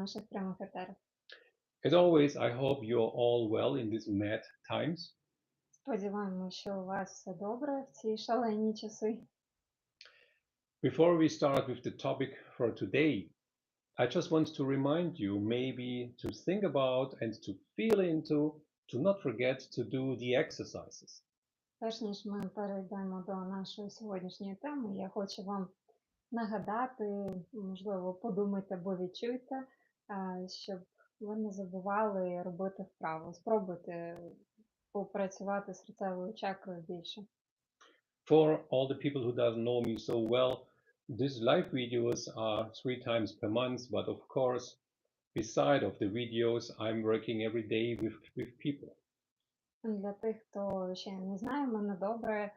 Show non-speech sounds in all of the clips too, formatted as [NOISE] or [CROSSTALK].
наших прямих етерах. As always, I hope you're all well in these mad times. Сподіваємося, що у вас все добре в ці шалені часи. Before we start with the topic for today, I just want to remind you maybe to think about and to feel into to not forget to do the exercises. Перш ніж ми перейдемо до нашої сьогоднішньої теми, я хочу вам нагадати, можливо, подумайте або відчуйте, а, щоб ви не забували робити вправо. Спробуйте попрацювати з серцевою чакрою більше. For all the people who doesn't know me so well, these live videos are three times per month, but of course, beside of the videos, I'm working every day with, with people. Для тих, хто ще не знає мене добре,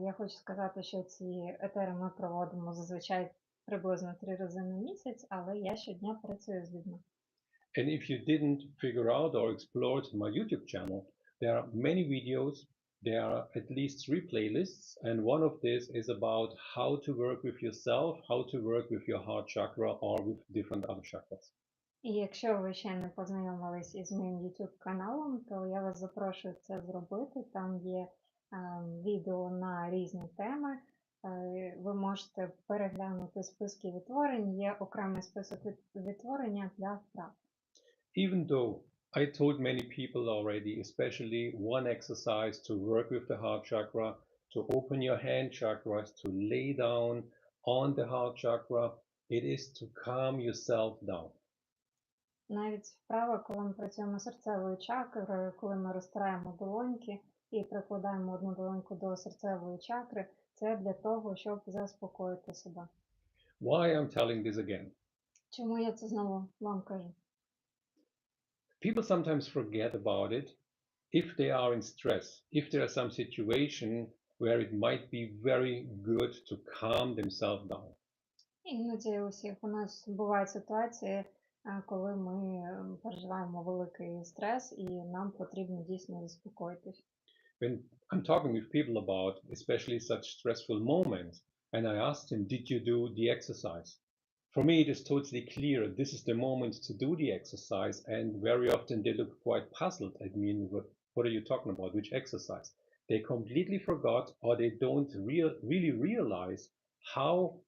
я хочу сказати, що ці етери ми проводимо зазвичай приблизно три рази на місяць, але я щодня працюю з людьми. And if you didn't figure out or explored my YouTube channel, there are many videos. There are at least three playlists, and one of this is about how to work with yourself, how to work with your heart chakra or with different other chakras. І якщо ви ще не познайомились із моїм YouTube каналом, то я вас запрошую це зробити. Там є е, відео на різні теми. Е, ви можете переглянути списки відтворень, є окремий список відтворення для вправ. Even though I told many people already, especially one exercise to work with the heart chakra, to open your hand chakras, to lay down on the heart chakra, it is to calm yourself down. Навіть вправа, коли ми працюємо серцевою чакрою, коли ми розтираємо долоньки і прикладаємо одну долоньку до серцевої чакри, це для того, щоб заспокоїти себе. Why I'm telling this again? Чому я це знову вам кажу? people sometimes forget about it if they are in stress, if there is some situation where it might be very good to calm themselves down. Іноді у всіх у нас бувають ситуації, коли ми е, переживаємо великий стрес і нам потрібно дійсно заспокоїтись. When I'm talking with people about especially such stressful moments, and I asked him, Did you do the exercise? For me, it is totally clear this is the moment to do the exercise, and very often they look quite puzzled. I mean, what, what are you talking about? Which exercise? They completely forgot or they don't real, really realize how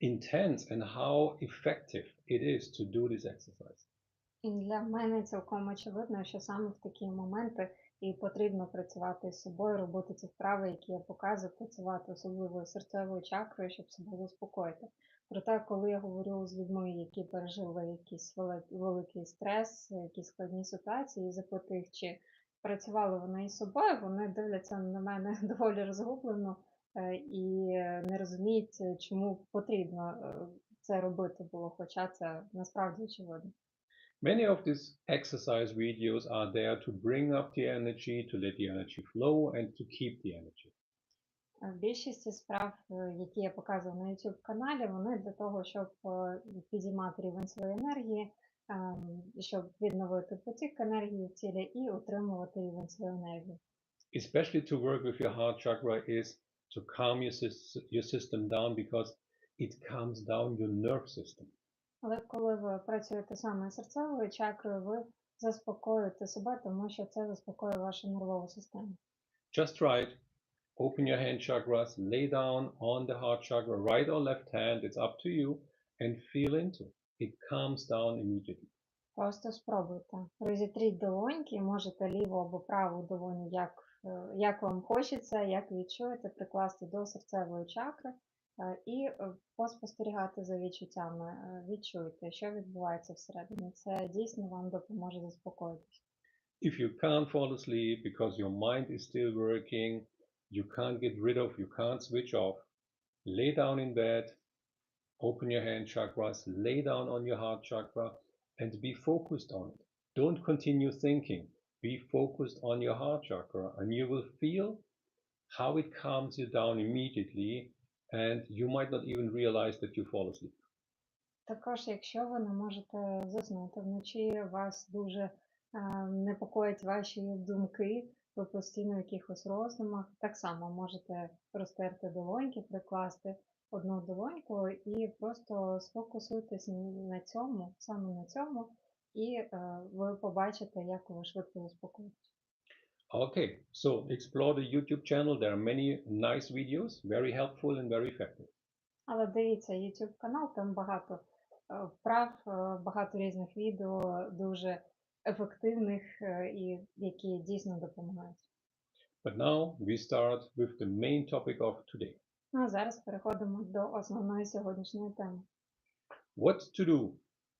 intense and how effective it is to do this exercise. І для мене цілком очевидно, що саме в такі моменти і потрібно працювати з собою, робити ці вправи, які я показую, працювати особливо серцевою чакрою, щоб себе заспокоїти. Проте, коли я говорю з людьми, які пережили якийсь великий стрес, якісь складні ситуації, і запитую їх, чи працювали вони із собою, вони дивляться на мене [LAUGHS] доволі розгублено е, і не розуміють, чому потрібно е, це робити було, хоча це насправді очевидно. Many of these exercise videos are there to bring up the energy, to let the energy flow, and to keep the energy. Е, Більшість справ, е, які я показую на YouTube каналі, вони для того, щоб е, підіймати рівень своєї енергії, ем, щоб відновити потік енергії в тілі і утримувати рівень своєї енергії. Especially to work with your heart chakra is to calm your, sys- your system down because it calms down your nerve system. Але коли ви працюєте саме серцевою чакрою, ви заспокоюєте себе, тому що це заспокоює вашу нервову систему. Just try it. Open your hand chakras, lay down on the heart chakra, right or left hand, it's up to you, and feel into it. It calms down immediately. Просто спробуйте. Розітріть долоньки, можете ліву або праву долоню, як, е, як вам хочеться, як відчуєте, прикласти до серцевої чакри е, і е, поспостерігати за відчуттями. Е, Відчуйте, що відбувається всередині. Це дійсно вам допоможе заспокоїтися. If you can't fall asleep because your mind is still working, you can't get rid of, you can't switch off, lay down in bed, open your hand chakras, lay down on your heart chakra, and be focused on it. Don't continue thinking. Be focused on your heart chakra, and you will feel how it calms you down immediately, and you might not even realize that you fall asleep. Також, якщо ви не можете заснути вночі, вас дуже е, непокоять ваші думки, ви постійно в якихось роздумах, так само можете розтерти долоньки, прикласти одну долоньку і просто сфокусуйтесь на цьому, саме на цьому, і е, ви побачите, як ви швидко заспокоїтесь. Okay, so explore the YouTube channel. There are many nice videos, very helpful and very effective. Але дивіться YouTube канал, там багато е, вправ, е, багато різних відео, дуже ефективних е, і які дійсно допомагають. But now we start with the main topic of today. Ну а зараз переходимо до основної сьогоднішньої теми. What to do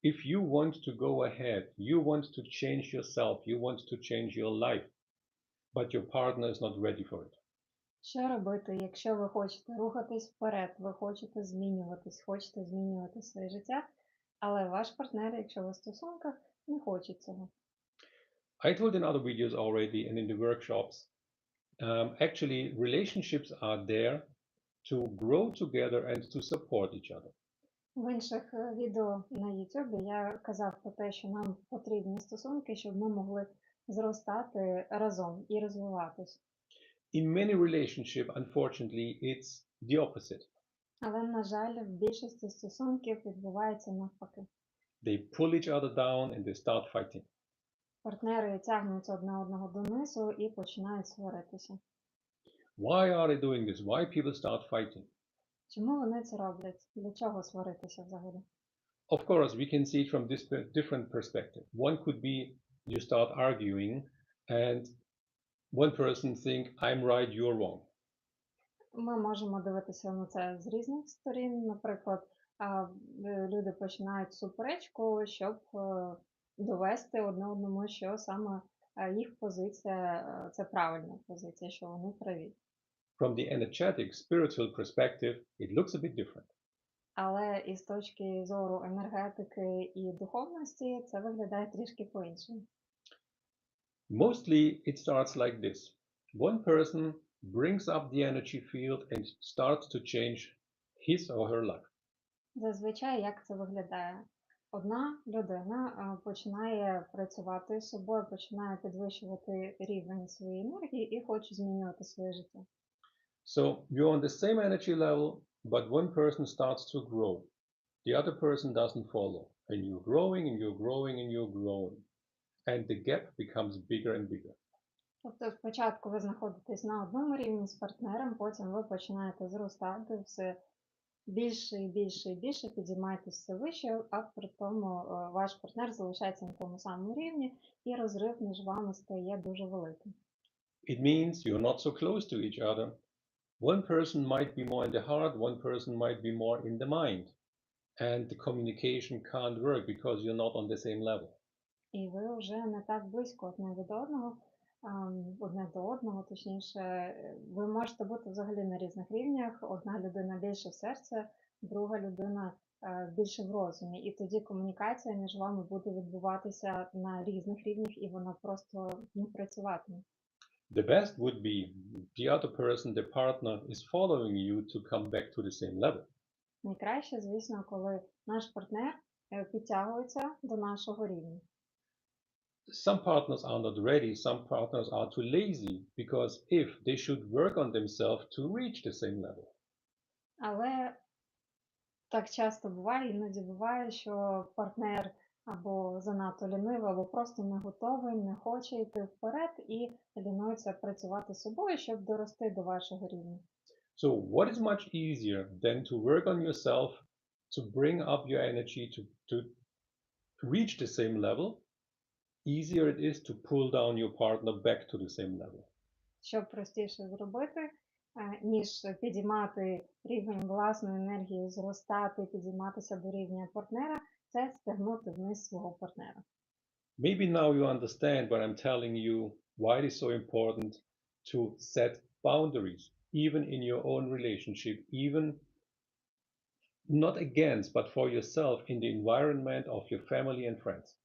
if you want to go ahead, you want to change yourself, you want to change your life, But your partner is not ready for it. Що робити, якщо ви хочете рухатись вперед, ви хочете змінюватись, хочете змінювати своє життя, але ваш партнер, якщо ви в стосунках, не хоче цього. I told in other videos already and in the workshops, um, actually, relationships are there to grow together and to support each other. В інших е, відео на YouTube я казав про те, що нам потрібні стосунки, щоб ми могли зростати разом і розвиватись. In many relationships, unfortunately, it's the opposite. Але, на жаль, в більшості стосунків відбувається навпаки. They pull each other down and they start fighting. Партнери тягнуть одне одного донизу і починають сваритися. Why are they doing this? Why people start fighting? Чому вони це роблять? Для чого сваритися взагалі? Of course, we can see it from this different perspective. One could be you start arguing and one person think I'm right, you're wrong. Ми можемо дивитися на це з різних сторін. Наприклад, е, люди починають суперечку, щоб е, довести одне одному, що саме е, їх позиція це правильна позиція, що вони праві. From the energetic, spiritual perspective, it looks a bit different. Але із точки зору енергетики і духовності це виглядає трішки по-іншому. Mostly it starts like this. One person brings up the energy field and starts to change his or her life. Зазвичай як це виглядає? Одна людина е, починає працювати з собою, починає підвищувати рівень своєї енергії і хоче змінювати своє життя. So you're on the same energy level, but one person starts to grow. The other person doesn't follow. And you're growing and you're growing and you're growing. And the gap becomes bigger and bigger. Тобто спочатку ви знаходитесь на одному рівні з партнером, потім ви починаєте зростати все більше і більше і більше, підіймаєтесь все вище, а при тому е, ваш партнер залишається на тому самому рівні, і розрив між вами стає дуже великим. It means you're not so close to each other. One person might be more in the heart, one person might be more in the mind. And the communication can't work because you're not on the same level. І ви вже не так близько одне від одного, одне до одного, точніше, ви можете бути взагалі на різних рівнях. Одна людина більше в серце, друга людина е, більше в розумі. І тоді комунікація між вами буде відбуватися на різних рівнях, і вона просто не працюватиме. The best would be the other person, the partner, is following you to come back to the same level. Найкраще, звісно, коли наш партнер е, підтягується до нашого рівня. Some partners are not ready, some partners are too lazy because if they should work on themselves to reach the same level. Але так часто буває, іноді буває, що партнер або занадто лінивий, або просто не готовий, не хоче йти вперед і лінується працювати з собою, щоб дорости до вашого рівня. So, what is much easier than to work on yourself to bring up your energy to, to reach the same level? Easier it is to pull down your partner back to the same level. Що простіше зробити, е, ніж підіймати рівень власної енергії, зростати, підійматися до рівня партнера, це стягнути вниз свого партнера. Maybe now you understand when I'm telling you why it is so important to set boundaries, even in your own relationship, even not against, but for yourself in the environment of your family and friends.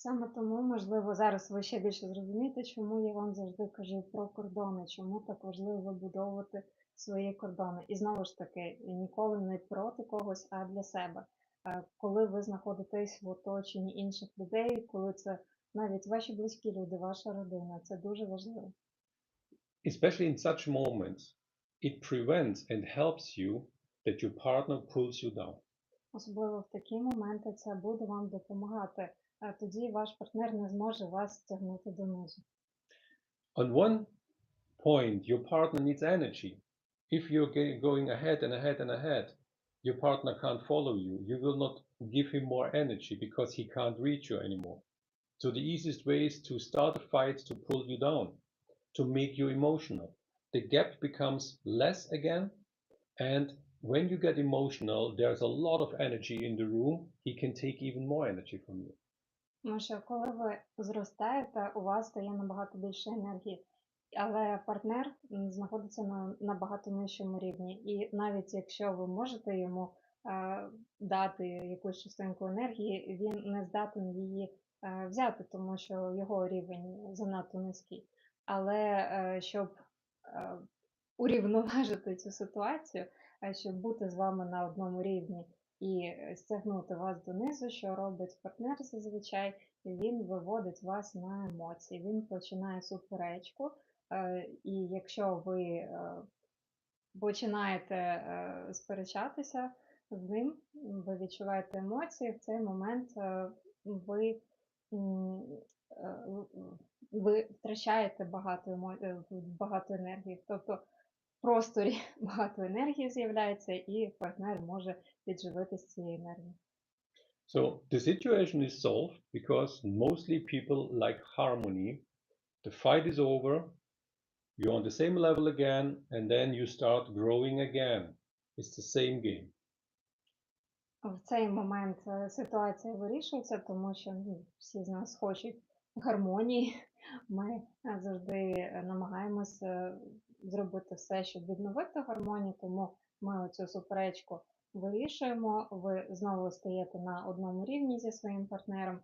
Саме тому, можливо, зараз ви ще більше зрозумієте, чому я вам завжди кажу про кордони, чому так важливо вибудовувати свої кордони. І знову ж таки, ніколи не проти когось, а для себе. Е, Коли ви знаходитесь в оточенні інших людей, коли це навіть ваші близькі люди, ваша родина, це дуже важливо. Especially in such moments, it prevents and helps you that your partner pulls you down. Особливо в такі моменти це буде вам допомагати. А тоді ваш партнер не зможе вас стягнути донизу. On one point, your partner needs energy. If you're ge- going ahead and ahead and ahead, your partner can't follow you. You will not give him more energy because he can't reach you anymore. So the easiest way is to start a fight to pull you down, to make you emotional. The gap becomes less again, and when you get emotional, there's a lot of energy in the room. He can take even more energy from you. Тому що коли ви зростаєте, у вас стає набагато більше енергії, але партнер знаходиться на набагато нижчому рівні. І навіть якщо ви можете йому е, дати якусь частинку енергії, він не здатен її е, взяти, тому що його рівень занадто низький. Але е, щоб е, урівноважити цю ситуацію, е, щоб бути з вами на одному рівні і е, стягнути вас донизу, що робить партнер зазвичай, він виводить вас на емоції, він починає суперечку, е, і якщо ви е, починаєте сперечатися з ним, ви відчуваєте емоції, в цей момент ви, ви втрачаєте багато, емо... е, багато енергії. Тобто просторі [LAUGHS] багато енергії з'являється, і партнер може підживитися цією енергією. So the situation is solved because mostly people like harmony. The fight is over, you're on the same level again, and then you start growing again. It's the same game. В цей момент е, ситуація вирішується, тому що ну, всі з нас хочуть гармонії. [LAUGHS] Ми е, завжди е, намагаємося зробити все, щоб відновити гармонію, тому ми оцю суперечку вирішуємо. Ви знову стаєте на одному рівні зі своїм партнером,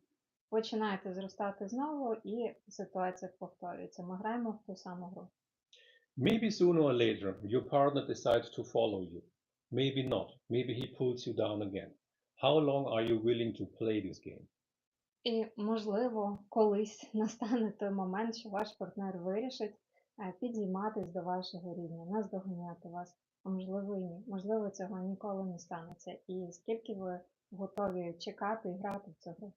починаєте зростати знову, і ситуація повторюється. Ми граємо в ту саму гру. Maybe sooner or later your partner decides to follow you. Maybe not. Maybe he pulls you down again. How long are you willing to play this game? І, можливо, колись настане той момент, що ваш партнер вирішить підійматись до вашого рівня, наздоганяти вас, а можливо і ні. Можливо, цього ніколи не станеться. І скільки ви готові чекати і грати в цю гру.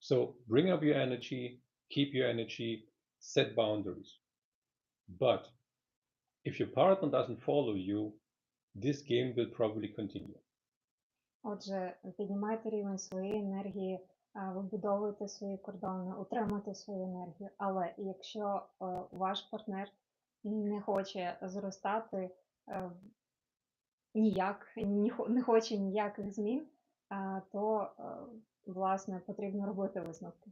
So bring up your energy, keep your energy, set boundaries. But if your partner doesn't follow you, this game will probably continue. Отже, піднімайте рівень своєї енергії, е, вибудовуйте свої кордони, утримуйте свою енергію. Але якщо е, ваш партнер не хоче зростати е, ніяк, не хоче ніяких змін, то е, власне потрібно робити висновки.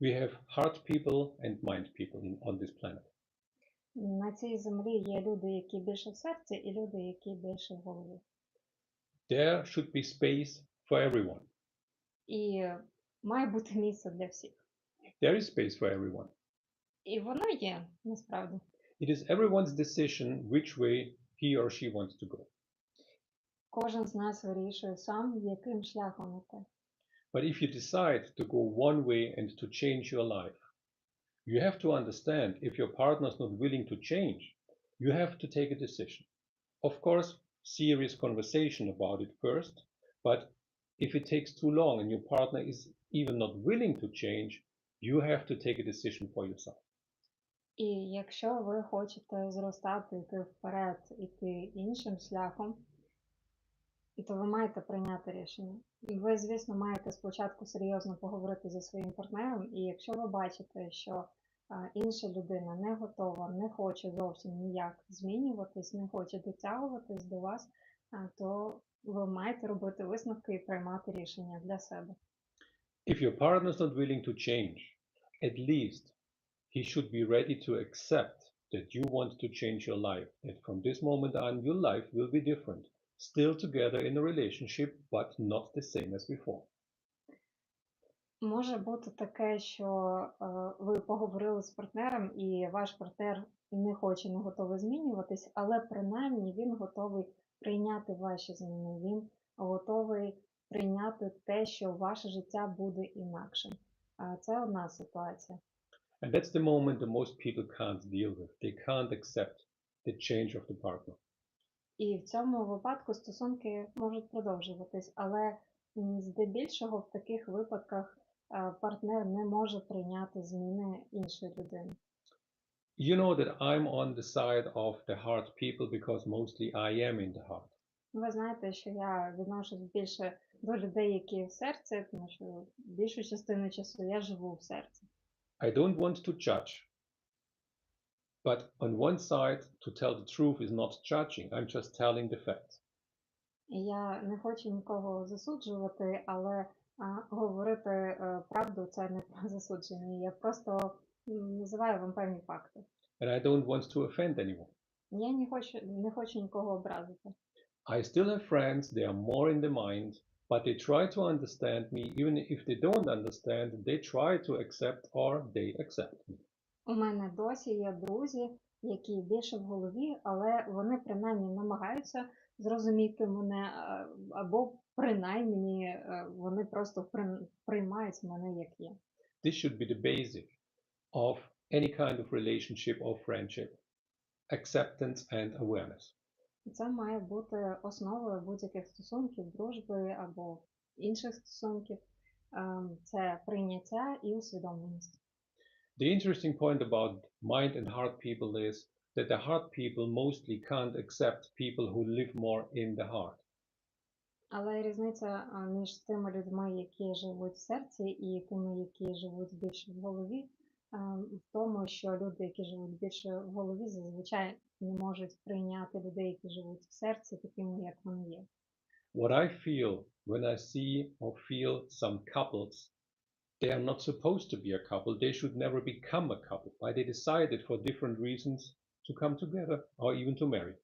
We have heart people and mind people on this planet. На цій землі є люди, які більше в серці, і люди, які більше в голові. There should be space for everyone. І має бути місце для всіх. There is space for everyone. І воно є насправді. It is everyone's decision which way he or she wants to go. Кожен з нас вирішує сам, яким шляхом іти. But if you decide to go one way and to change your life, you have to understand if your partner is not willing to change, you have to take a decision. Of course, serious conversation about it first, but if it takes too long and your partner is even not willing to change, you have to take a decision for yourself. І якщо ви хочете зростати, йти вперед, іти іншим шляхом, і то ви маєте прийняти рішення. І ви, звісно, маєте спочатку серйозно поговорити зі своїм партнером, і якщо ви бачите, що інша людина не готова, не хоче зовсім ніяк змінюватись, не хоче дотягуватись до вас, то ви маєте робити висновки і приймати рішення для себе. If your partner is not willing to change, at least he should be ready to accept that you want to change your life, that from this moment on your life will be different. Still together in a relationship, but not the same as before. Може бути таке, що е, ви поговорили з партнером, і ваш партнер не хоче, не готовий змінюватись, але принаймні він готовий прийняти ваші зміни. Він готовий прийняти те, що ваше життя буде інакшим. Це одна ситуація. And that's the moment that most people can't deal with. They can't accept the change of the partner. І в цьому випадку стосунки можуть продовжуватись, але здебільшого в таких випадках партнер не може прийняти зміни іншої людини. You know that I'm on the side of the heart people because mostly I am in the heart. Ви знаєте, що я відношусь більше до людей, які в серці, тому що більшу частину часу я живу в серці. I don't want to judge. But on one side, to tell the truth is not judging, I'm just telling the facts. І я не хочу нікого засуджувати, але а, говорити е, правду це не про засудження. Я просто м, називаю вам певні факти. And I don't want to offend anyone. Я не хочу, не хочу нікого образити. I still have friends, they are more in the mind, but they try to understand me. Even if they don't understand, they try to accept or they accept me. У мене досі є друзі, які більше в голові, але вони принаймні намагаються зрозуміти мене, а, або принаймні е, вони просто при- приймають мене як є. This should be the basic of any kind of relationship or friendship acceptance and awareness. І Це має бути основою будь-яких стосунків, дружби або інших стосунків. Ем, Це прийняття і усвідомленість. The interesting point about mind and heart people is that the heart people mostly can't accept people who live more in the heart. Але різниця а, між тими людьми, які живуть в серці, і тими, які живуть більше в голові, ем, в тому, що люди, які живуть більше в голові, зазвичай не можуть прийняти людей, які живуть в серці, такими, як вони є. What I feel when I see or feel some couples, they are not supposed to be a couple. They should never become a couple. But they decided for different reasons to come together or even to marry.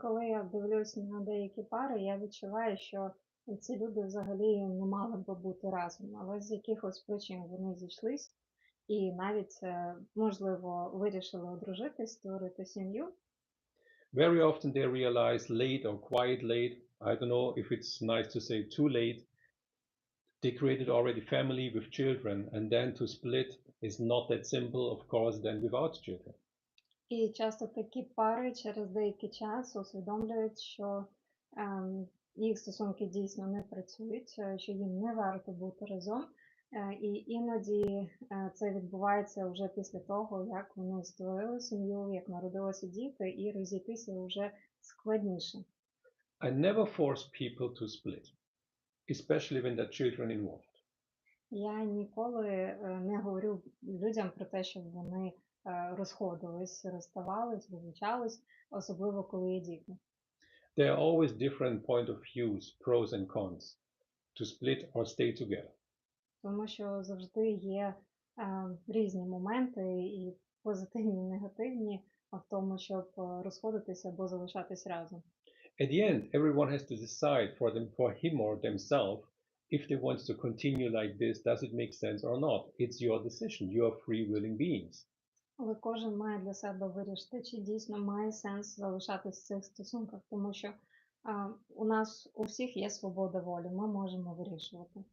Коли я дивлюсь на деякі пари, я відчуваю, що ці люди взагалі не мали би бути разом, але з якихось причин вони зійшлись і навіть, е, можливо, вирішили одружитись, створити сім'ю. Very often they realize late or quite late, I don't know if it's nice to say too late, they created already family with children, and then to split is not that simple, of course, than without children. І часто такі пари через деякий час усвідомлюють, що ем, їх стосунки дійсно не працюють, е, що їм не варто бути разом. Е, І іноді е, це відбувається вже після того, як вони створили сім'ю, як народилися діти, і розійтися вже складніше. I never force people to split, especially when there are children involved. Я ніколи е, не говорю людям про те, щоб вони розходились, розставались, розлучались, особливо коли є діти. There are always different point of views, pros and cons, to split or stay together. Тому що завжди є е, різні моменти, і позитивні, і негативні, а в тому, щоб е, розходитися або залишатись разом. At the end, everyone has to decide for them, for him or themselves, if they want to continue like this, does it make sense or not? It's your decision. You are free willing beings. Але кожен має для себе вирішити, чи дійсно має сенс залишатись в цих стосунках, тому що е, у нас у всіх є свобода волі, ми можемо вирішувати.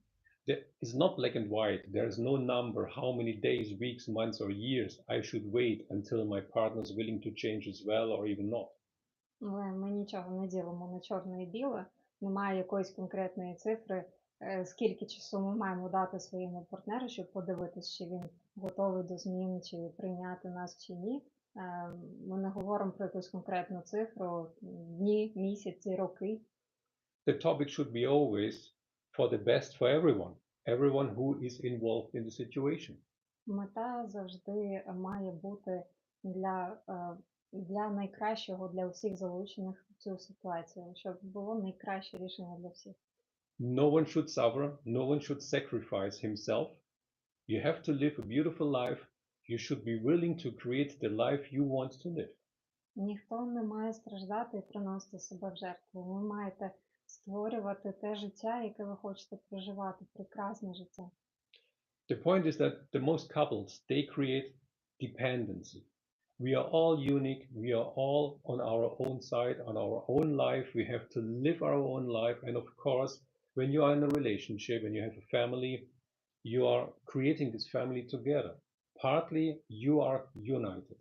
There is not black and white. There is no number how many days, weeks, months, or years I should wait until my partner is willing to change as well or even not. Але ми нічого не ділимо на чорне і біле, немає якоїсь конкретної цифри, е, скільки часу ми маємо дати своєму партнеру, щоб подивитися, чи він готовий до змін, чи прийняти нас чи ні. Е, Ми не говоримо про якусь конкретну цифру, дні, місяці, роки. The topic should be always for the best for everyone, everyone who is involved in the situation. Мета завжди має бути для, е, для найкращого для всіх залучених в цю ситуацію, щоб було найкраще рішення для всіх. No one should suffer. No one should sacrifice himself. You have to live a beautiful life. You should be willing to create the life you want to live. Ніхто не має страждати і приносити себе в жертву. Ви маєте створювати те життя, яке ви хочете проживати, прекрасне життя. The point is that the most couples they create dependency. We are all unique. We are all on our own side, on our own life. We have to live our own life. And of course, when you are in a relationship and you have a family, you are creating this family together. Partly you are united.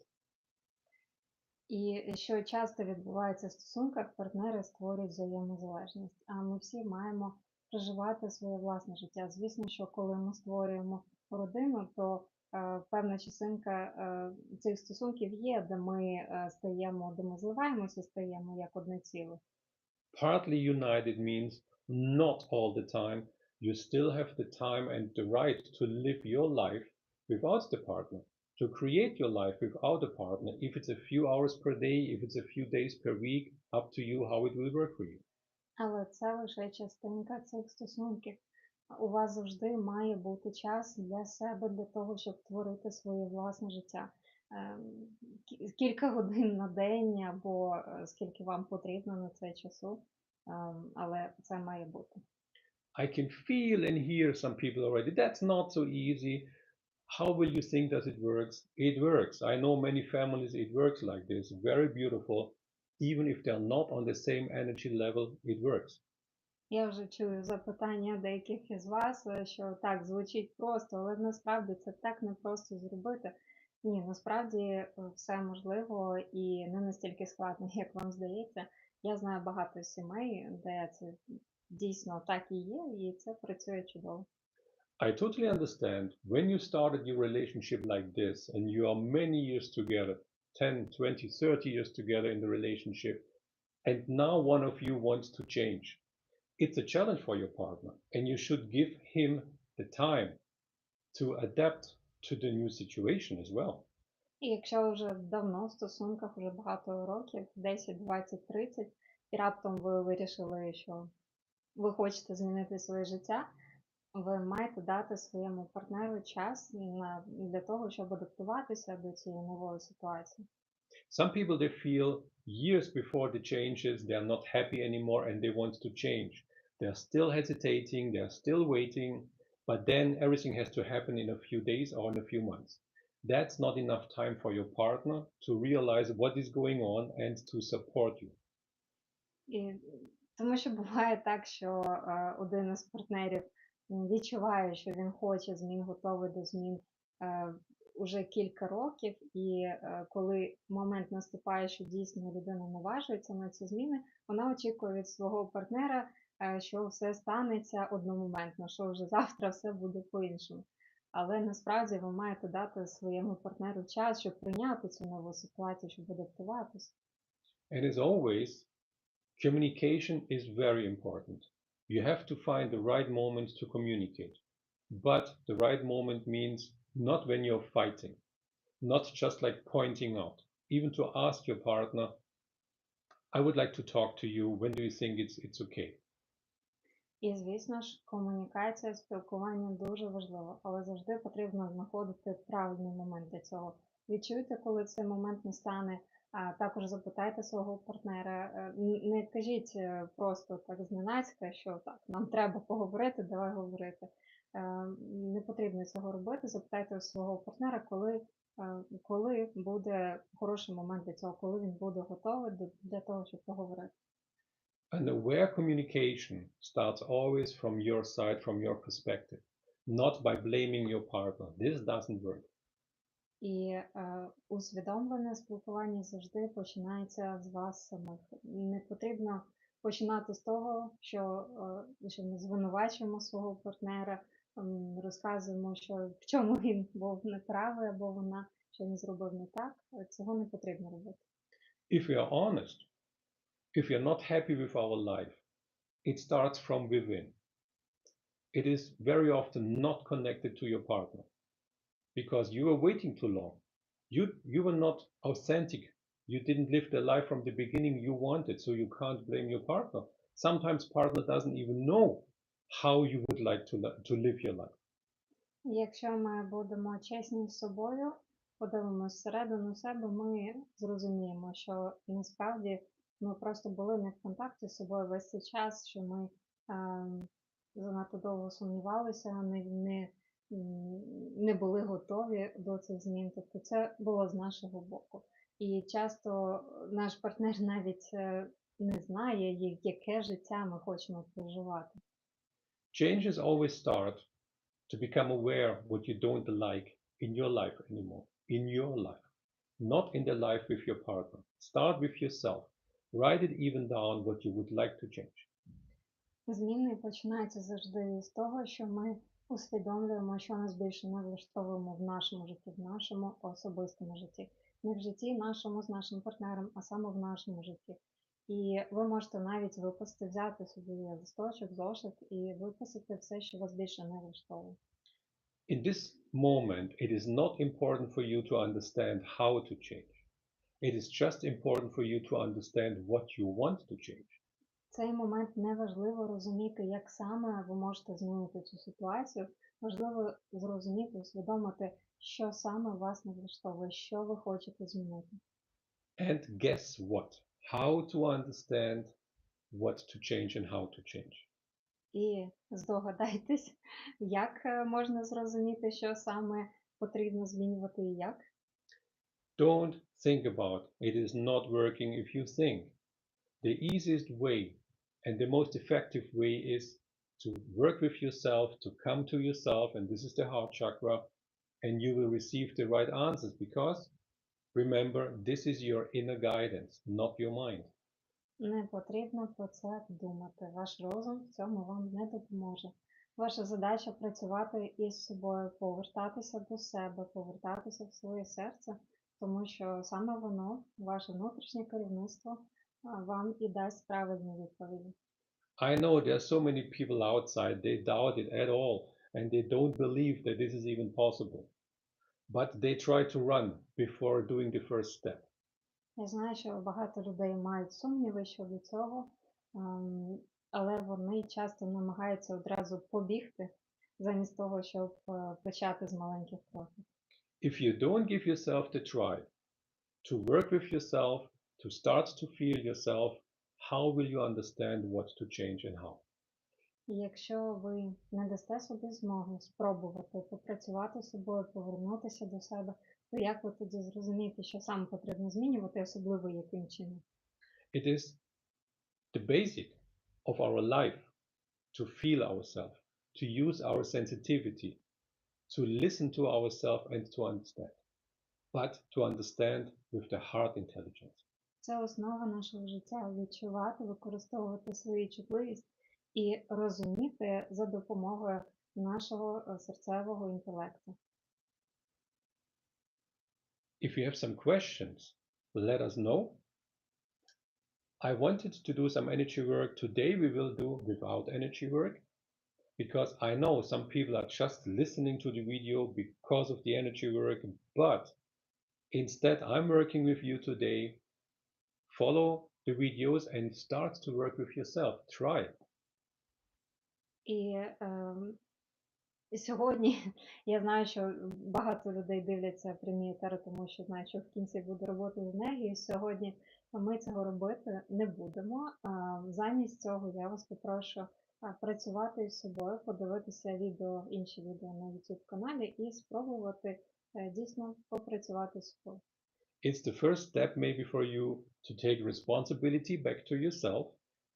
І що часто відбувається в стосунках, партнери створюють взаємозалежність. А ми всі маємо проживати своє власне життя. Звісно, що коли ми створюємо родину, то е, певна частинка е, цих стосунків є, де ми е, стаємо, де ми зливаємося, стаємо як одне ціле. Partly united means not all the time. You still have the time and the right to live your life without the partner, to create your life without a partner. If it's a few hours per day, if it's a few days per week, up to you how it will work for you. Але це лише частинка цих стосунків. У вас завжди має бути час для себе, для того, щоб творити своє власне життя. Ем, кі- Кілька годин на день або е, скільки вам потрібно на це часу, ем, але це має бути. I can feel and hear some people already. That's not so easy. How will you think that it works? It works. I know many families, it works like this. Very beautiful. Even if they're not on the same energy level, it works. Я вже чую запитання деяких із вас, е, що так звучить просто, але насправді це так непросто зробити. Ні, насправді е, все можливо і не настільки складно, як вам здається. Я знаю багато сімей, де це дійсно так і є, і це працює чудово. I totally understand when you started your relationship like this and you are many years together 10, 20, 30 years together in the relationship, and now one of you wants to change. It's a challenge for your partner, and you should give him the time to adapt to the new situation as well. І якщо вже давно в стосунках, вже багато років, 10, 20, 30, і раптом ви вирішили, що ви хочете змінити своє життя, ви маєте дати своєму партнеру час на, для того, щоб адаптуватися до цієї нової ситуації. Some people they feel years before the changes they are not happy anymore and they want to change. They are still hesitating, they are still waiting, but then everything has to happen in a few days or in a few months. That's not enough time for your partner to realize what is going on and to support you. І, тому що буває так, що е, один із партнерів м, відчуває, що він хоче змін, готовий до змін е, уже кілька років, і е, коли момент наступає, що дійсно людина наважується на ці зміни, вона очікує від свого партнера, е, що все станеться одномоментно, що вже завтра все буде по-іншому. Але насправді ви маєте дати своєму партнеру час, щоб прийняти цю нову ситуацію, щоб адаптуватися. And as always, communication is very important. You have to find the right moment to communicate. But the right moment means not when you're fighting, not just like pointing out, even to ask your partner, I would like to talk to you. When do you think it's, it's okay? І, звісно ж, комунікація, спілкування дуже важливо, але завжди потрібно знаходити правильний момент для цього. Відчуйте, коли цей момент настане. А також запитайте свого партнера. Е, Не кажіть е, просто так зненацька, що так, нам треба поговорити, давай говорити. Е, Не потрібно цього робити. Запитайте свого партнера, коли, коли буде хороший момент для цього, коли він буде готовий для того, щоб поговорити. An aware communication starts always from your side, from your perspective, not by blaming your partner. This doesn't work. І е, усвідомлене спілкування завжди починається з вас самих. Не потрібно починати з того, що, е, що ми звинувачуємо свого партнера, розказуємо, що в чому він був неправий або вона, що він зробив не так. Е, Цього не потрібно робити. If we are honest, if we are not happy with our life, it starts from within. It is very often not connected to your partner because you were waiting too long. You, you were not authentic. You didn't live the life from the beginning you wanted, so you can't blame your partner. Sometimes partner doesn't even know how you would like to, li- to live your life. Якщо ми будемо чесні з собою, подивимося всередину себе, ми зрозуміємо, що насправді ми просто були не в контакті з собою весь цей час, що ми ем, занадто довго сумнівалися, не, не, м, не були готові до цих змін. Тобто це було з нашого боку. І часто наш партнер навіть е, не знає, яке життя ми хочемо проживати. Changes always start to become aware what you don't like in your life anymore, in your life. not in the life with your partner. Start with yourself. Write it even down what you would like to change. Зміни починаються завжди з того, що ми усвідомлюємо, що нас більше не влаштовуємо в нашому житті, в нашому особистому житті. Не в житті нашому з нашим партнером, а саме в нашому житті. І ви можете навіть виписати, взяти собі листочок, зошит і виписати все, що вас більше не влаштовує. In this moment, it is not important for you to understand how to change. It is just important for you to understand what you want to change. Цей момент не важливо розуміти, як саме ви можете змінити цю ситуацію. Важливо зрозуміти, усвідомити, що саме вас не влаштовує, що ви хочете змінити. And guess what? How to understand what to change and how to change. І здогадайтесь, [LAUGHS] як е, можна зрозуміти, що саме потрібно змінювати і як. Don't think about it is not working if you think. The easiest way and the most effective way is to work with yourself, to come to yourself, and this is the heart chakra, and you will receive the right answers because remember, this is your inner guidance, not your mind. Не потрібно про це думати. Ваш розум в цьому вам не допоможе. Ваша задача працювати із собою, повертатися до себе, повертатися в своє серце, тому що саме воно, ваше внутрішнє керівництво, а, вам і дасть правильні відповіді. I know there are so many people outside, they doubt it at all, and they don't believe that this is even possible. But they try to run before doing the first step. Я знаю, що багато людей мають сумніви щодо цього, ем, але вони часто намагаються одразу побігти, замість того, щоб е, почати з маленьких кроків. If you don't give yourself the try to work with yourself, to start to feel yourself, how will you understand what to change and how? І якщо ви не дасте собі змоги спробувати попрацювати з собою, повернутися до себе, то як ви тоді зрозумієте, що саме потрібно змінювати, особливо яким чином? It is the basic of our life to feel ourselves, to use our sensitivity, to listen to ourselves and to understand, but to understand with the heart intelligence. Це основа нашого життя відчувати, використовувати свою чутливість і розуміти за допомогою нашого е, серцевого інтелекту. If you have some questions, let us know. I wanted to do some energy work. Today we will do without energy work because I know some people are just listening to the video because of the energy work, but instead I'm working with you today. Follow the videos and start to work with yourself. Try. І ем, сьогодні [LAUGHS] я знаю, що багато людей дивляться прямі етери, тому що знають, що в кінці буде робота з енергією. Сьогодні ми цього робити не будемо. Замість цього я вас попрошу працювати із собою, подивитися відео, інші відео на YouTube каналі і спробувати е, дійсно попрацювати з собою. It's the first step, maybe, for you to take responsibility back to yourself.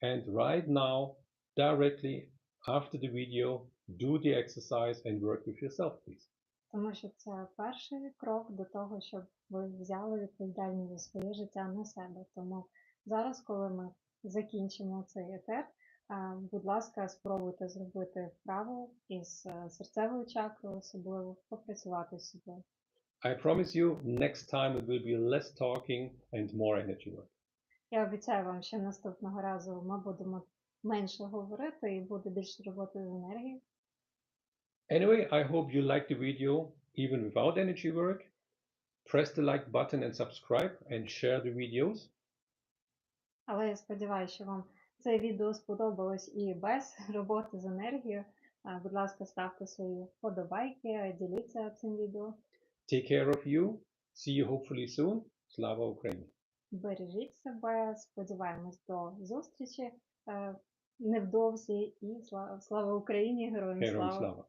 And right now, directly after the video, do the exercise and work with yourself, please. Тому що це перший крок до того, щоб ви взяли відповідальність за своє життя на себе. Тому зараз, коли ми закінчимо цей етер, будь ласка, спробуйте зробити вправу із е, серцевою чакрою, особливо попрацювати з собою. I promise you, next time it will be less talking and more energy work. Я обіцяю вам, що наступного разу ми будемо менше говорити і буде більше роботи з енергією. Anyway, I hope you liked the video even without energy work. Press the like button and subscribe and share the videos. Але я сподіваюся, що вам це відео сподобалось і без роботи з енергією. Будь ласка, ставте свої вподобайки, діліться цим відео. Take care of you. See you hopefully soon. Слава Україні! Бережіть себе, сподіваємось до зустрічі е, невдовзі і слава, слава Україні, героям слава!